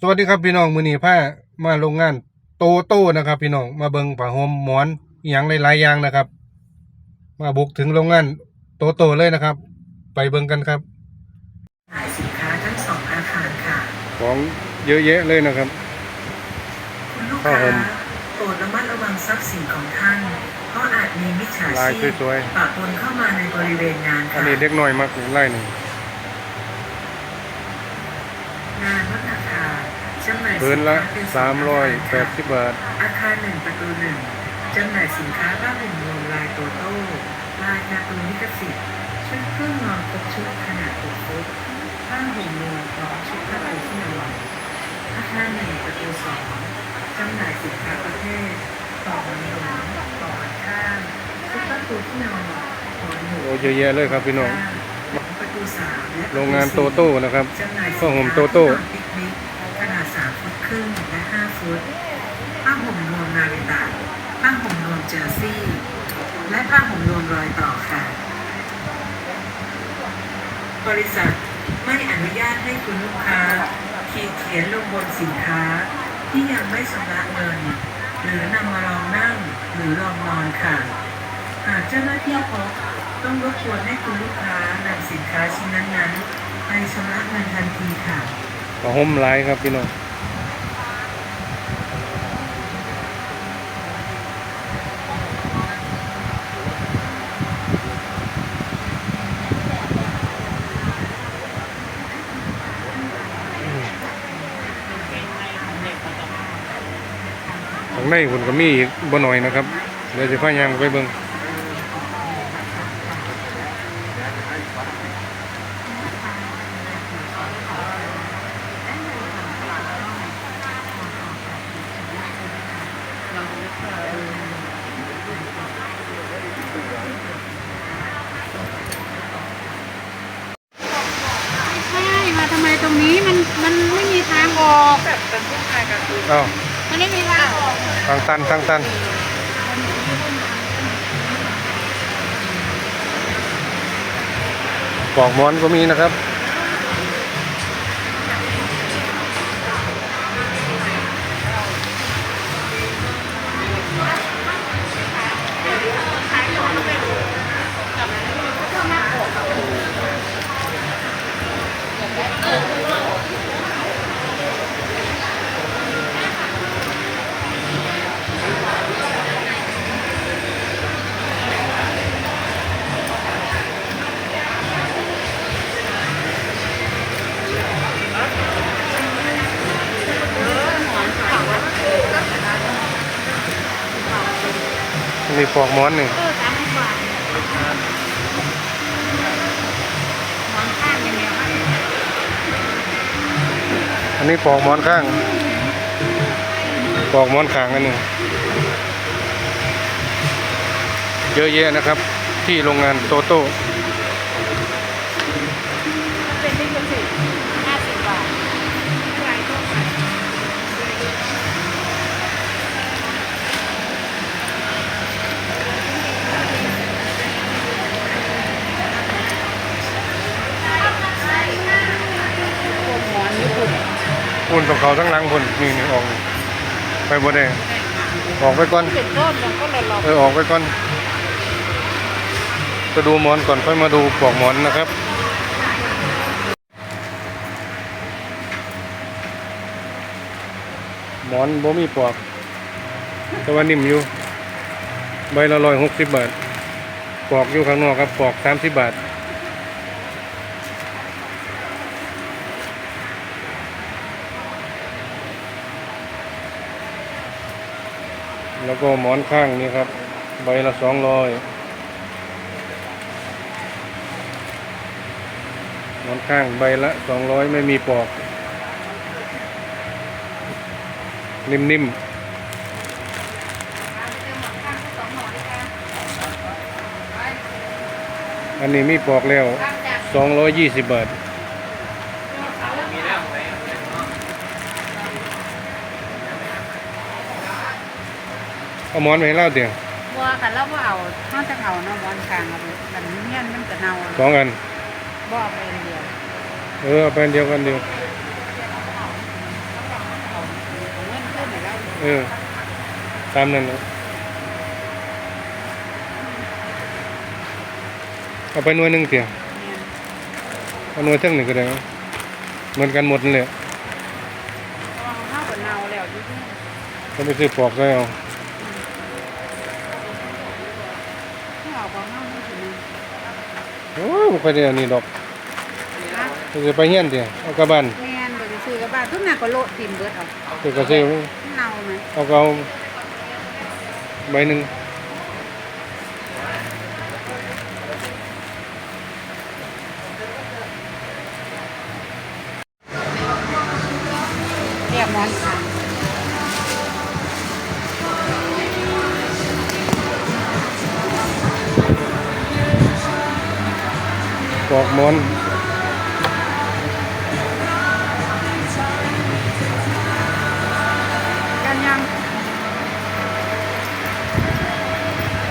สวัสดีครับพี่น้องมือนี้ผ้ามาโรงงานโตโต้นะครับ พี่น้องมาเบิงผ้าห่มหมอนอหย่างหลายๆอย่างนะครับ มาบุกถึงโรงงานโตโต้เลยนะครับ ไปเบิงกันครับขายสินค้าทั้งสองอาคารค่ะของเยอะแยะเลยนะครับ คุณลูกครับค้าผมโปรดระมัดระวังทรัพย์สินของท่านเพราะอาจมีมิจฉาลายชีพสวยปะปนเข้ามาในบริเวณงานๆอัค่ะนนี้เด็กน้อยมากไล่หนึ่ง งานลด ราคาจำหน่ายเบินละสินค้เป็นสามร้อยแปค่ะดสิบบาท อาคารหนึ่งประตูหนึ่งจำหน่ายสินค้าผ้าห่มรวมลายโตโต้ลายการ์ตูนลิขสิทธิ์ชุดเครื่องนอนครบชุดขนาด6ฟุตผ้าห่มรวมพร้อมชุดผ้าปูที่นอนอาคารหนึ่งประตูสองจำหน่ายสินค้าประเภทต่อมันหลงต่อมันข้างชุดผ้าปูที่นอนหมอนหนูโอ้เยอะแยะเลยครับพี่น้อง ประตูสามและประตูโรงงานโตสี่โต้นะครับจำหน่ายสินผ้าห่ค้ามโตโต้ ฟุตผ้าห่มรวมนาริตะผ้าห่มรวมเจอร์ซี่ และผ้าห่มรวมรอยต่อค่ะ บริษัทไม่อนุญาตให้คุณลูกค้าขีดเขียนลงบนสินค้า ที่ยังไม่ชำระเงิน หรือนำมาลองนั่งหรือลองนอนค่ะ หากเจ้าหน้าที่พบต้องรบกวนให้คุณลูกค้านำสินค้าชิ้นนั้นๆไปชำระเงินทันทีค่ะผ้าห่มหลายครับพี่น้อง ในคุณก็มีอีกบ่หน่อยนะครับ เดี๋ยวจะพายางไปเบิ่งใช่มาทำไมตรงนี้มันมันไม่มีทางออก แบบเป็นพวกงานการ์ตูนอ้าวมันไม่มีทางออก ทางตันทางตันปอกหมอนก็มีนะครับ อกหมอนหนึ่งเออสามสิบบาทหมอนข้างอย่างเดียวอะอันนี้ปอกหมอนข้างปอกหมอนข้างอันหนึ่งเยอะแยะนะครับ ที่โรงงานโตโต้ เขาทั้งหลังคุณนี่นี่ออกไปบ่ได้ออกไปก่อน เป็นต้นมันก็เลยหลอกเออออกไปก่อนจะดูหมอนก่อนค่อยมาดูปลอกหมอนนะครับ หมอนบ่มีปลอก แต่ว่านิ่มอยู่ ใบละร้อยหกสิบบาทปลอกอยู่ข้างนอกครับปลอกสามสิบบาท แล้วก็หมอนข้างนี่ครับ ใบละสองร้อยหมอนข้างใบละสองร้อยไม่มีปลอก นิ่มๆอันนี้มีปลอกแล้วสองร้อยยี่สิบบาท เอาหมอนไปให้เล่าเตียงบัวค่ะแล้วว่าเอานอกจากเอาเนาะหมอนข้างเอาไปแบบนี้เนี่ยมันจะเน่าสองอันบ่เอาไปอันเดียวเออเอาไปอันเดียวกันเดียวเเออตามนั้นนะเอาไปหน่วยหนึ่งเตียงแม่นเอาหน่วยเท่งหนึ่งก็ได้นะเหมือนกันหมดนั่นแหละเพราะว่าเฮาก็เน่าแล้วอยู่ที่ ก็ไปซื้อปลอกก็เอา ที่เอาของเฮาไม่ถึง โอ้ยบ่ค่อยได้เอานี่ดอกนะก็จะไปเฮียนเตียเอากลับบ้านแม่นบ่ได้ซื้อกับบ้านทุกหน้าก็โละทิ่มเบิดเอาก็ก็ซื้อเน่าไหม เอาก็เอาใบหนึ่ง ปลอกหมอนกันยัง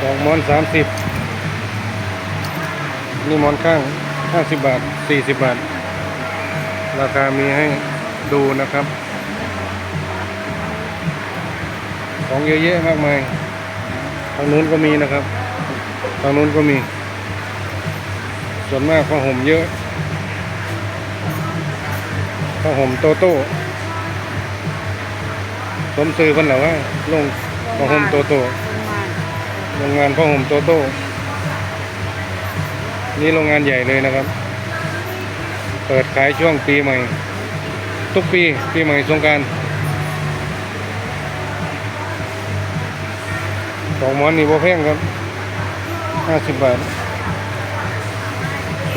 ปลอกหมอนสามสิบนี่หมอนข้างห้าสิบบาทสี่สิบบาท ราคามีให้ดูนะครับ ของเยอะแยะมากมายทางนู้นก็มีนะครับทางนู้นก็มี ส่วนมากผ้าห่มเยอะผ้าห่มโตโต้สมซื้อเพันเหรอว่าลงผ้าห่มโตโต้โรงงานผ้าห่มโตโต้นี่โรงงานใหญ่เลยนะครับ เปิดขายช่วงปีใหม่ ทุกปีปีใหม่สงการสองหมอนนี่บ่แพงครับห้าสิบบาท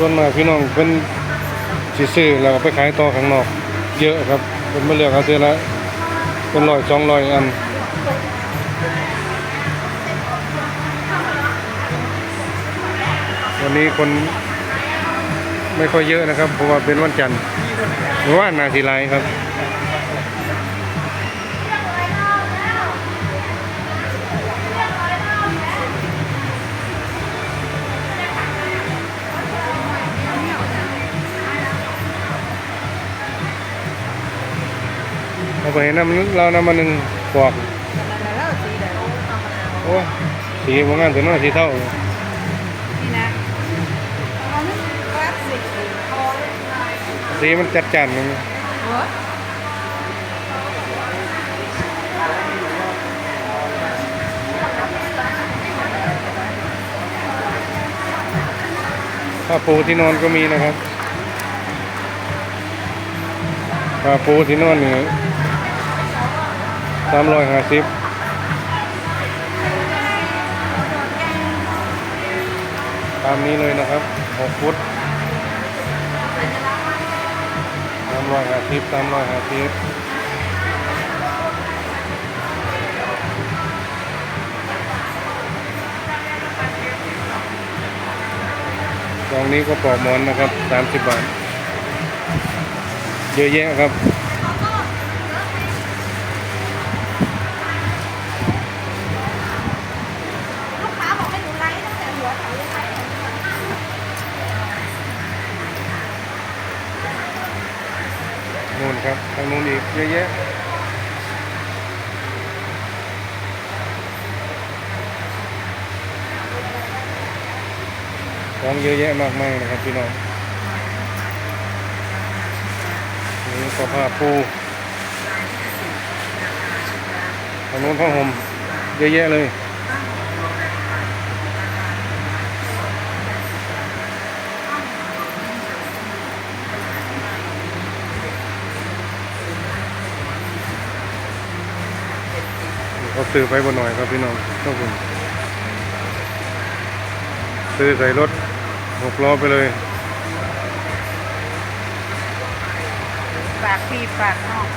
ส่วนมากพี่น้องเป็นสิซื้อแล้วก็ไปขายต่อข้างนอก เยอะครับเป็นมาเลือกเอาเจียละเป็นร้อยสองร้อยอันวันนี้คนไม่ค่อยเยอะนะครับเพราะว่าเป็นวันจันทร์วันอว่านาทีไรครับ เอาไปน้ำเราน้ำมันหนึ่งปอกแล้วสีแดงโอ้สีบางงานถึงน้อยสีเท่านี่นะเอาไม่คลาสสิกเอาสีมันจัดจ้านนึงหัวผ้าปูที่นอนก็มีนะครับผ้าปูที่นอนนี่ สามร้อยห้าสิบตามนี้เลยนะครับหกฟุตสามร้อยห้าสิบสามร้อยห้าสิบกล่องนี้ก็ปลอกหมอนนะครับสามสิบบาท เยอะแยะครับ ครับทางนู้นอีกเยอะแยะของเยอะแยะมากมายนะครับพี่น้องนี่ก็ผ้าปูทางนู้นผ้าห่มเยอะแยะเลย เขาซื้อไปบนหน่อยครับพี่น้องต้องคุณซื้อใส่รถหกล้อไปเลยปากปีปากนอก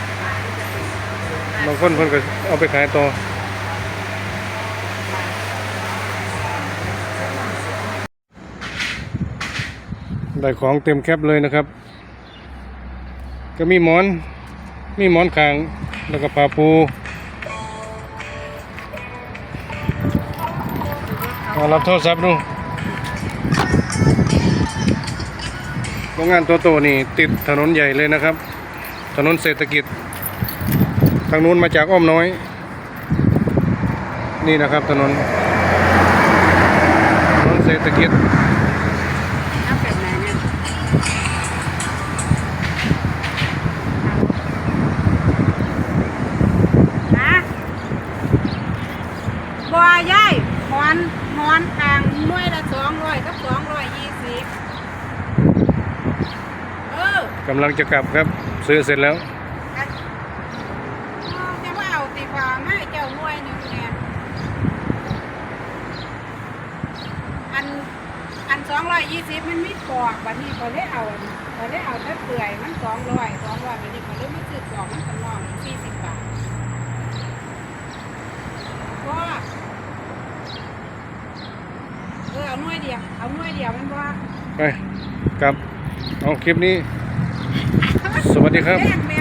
บางคนเพิ่นก็เอาไปขายต่อได้ของเต็มแคปเลยนะครับ ก็มีหมอน มีหมอนคาง แล้วก็ผ้าปู มารับโทรศัพท์ดูโรงงานโตโตนี่ติดถนนใหญ่เลยนะครับ ถนนเศรษฐกิจ ทางนู้นมาจากอ้อมน้อย นี่นะครับถนน ถนนเศรษฐกิจ น้ำเป็ดไหนเนี่ยนะบัวย่ายห มอนหมอนทางหน่วยละสองร้อยกับสองร้อยยี่สิบเออกำลังจะกลับครับ ซื้อเสร็จแล้วอะเอาจะว่าเอาตีฟ้าไม่เจ้าหน่วยหนึ่งเนี่ยอันอันสองร้อยยี่สิบมันมีปอกวันนี้เขาได้เอาเขาได้เอาแต่เปื่อยมันสองร้อยสองร้อยวันนี้เขาได้มาซื้อปอกมันกันนองสี่สิบบาทก็เออเอาหน่วยเดียวเอาหน่วยเดียวมันว่าไปกลับเอาคลิปนี้ สวัสดีครับแม่ง